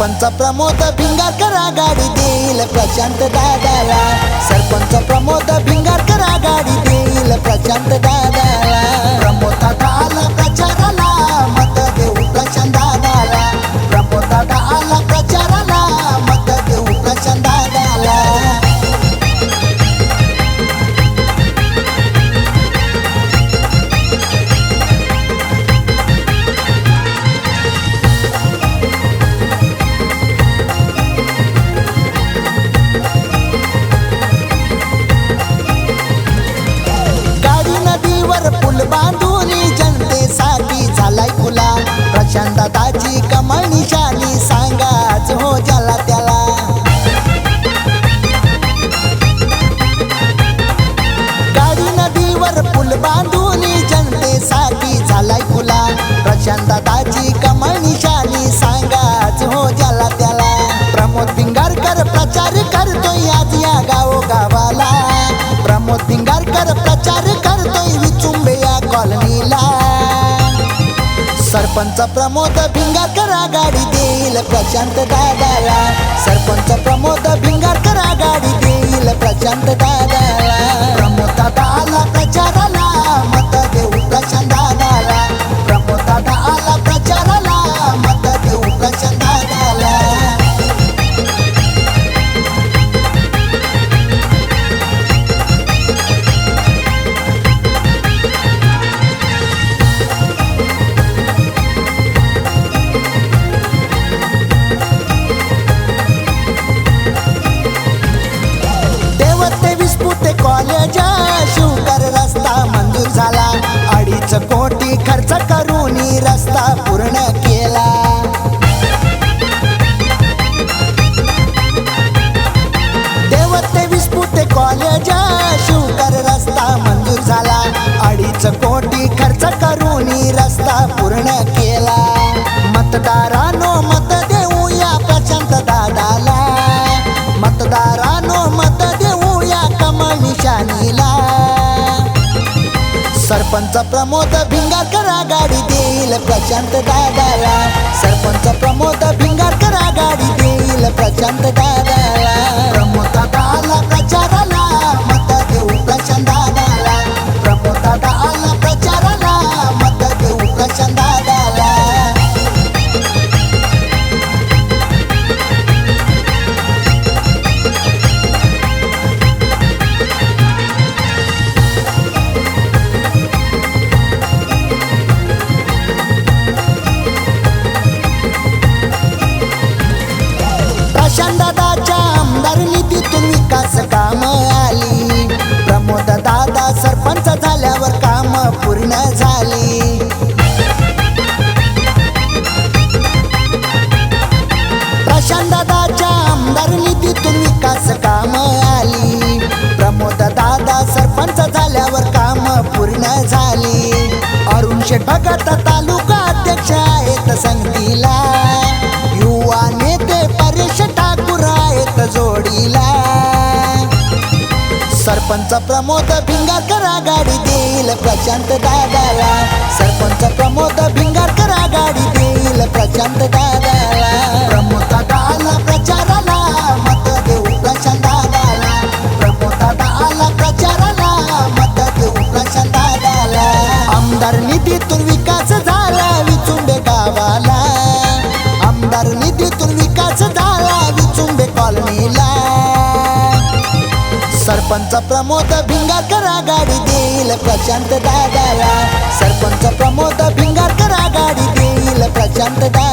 सरपंच प्रमोद भिंगारकर आघाडी देईल प्रशांत दादाला. सरपंच प्रमोद प्रशांत कमाणी कमळ सांगाच हो ज्याला त्याला. गाडी नदीवर पूल बांधून जनतेसाठी झालाय फुला प्रशांत दादाची कमाणी निशाणी सांगाच हो ज्याला त्याला. प्रमोद पिंगारकर प्रचार सरपंच प्रमोद भिंगारकर आघाडी देईल प्रशांत दादाला. सरपंच प्रमोद भिंगारकर आघाडी देईल प्रशांत दादाला. प्रमोद दादा आला प्रचाराला. Olha já. सरपंच प्रमोद भिंगारकर आघाडी देईल प्रशांत दादाला. सरपंच प्रमोद भिंगारकर आघाडी देईल प्रशांत दादा पूर्ण झाली. अरुण शेठ भगत तालुका अध्यक्ष आहेत संगतीला. युवा नेते परेश ठाकूर आहेत जोडीला. सरपंच प्रमोद भिंगारकर आघाडी देईल प्रशांत दादाला. सरपंच प्रमोद भिंगारकर आघाडी देईल प्रशांत निधीतून विकास झाला विचुंबे गावाला. आमदार निधीतून विकास झाला विचुंबे कॉलनीला. सरपंच प्रमोद भिंगारकरा गाडी देईल प्रशांत दादाला. सरपंच प्रमोद भिंगारकरा गाडी देईल प्रशांत दादा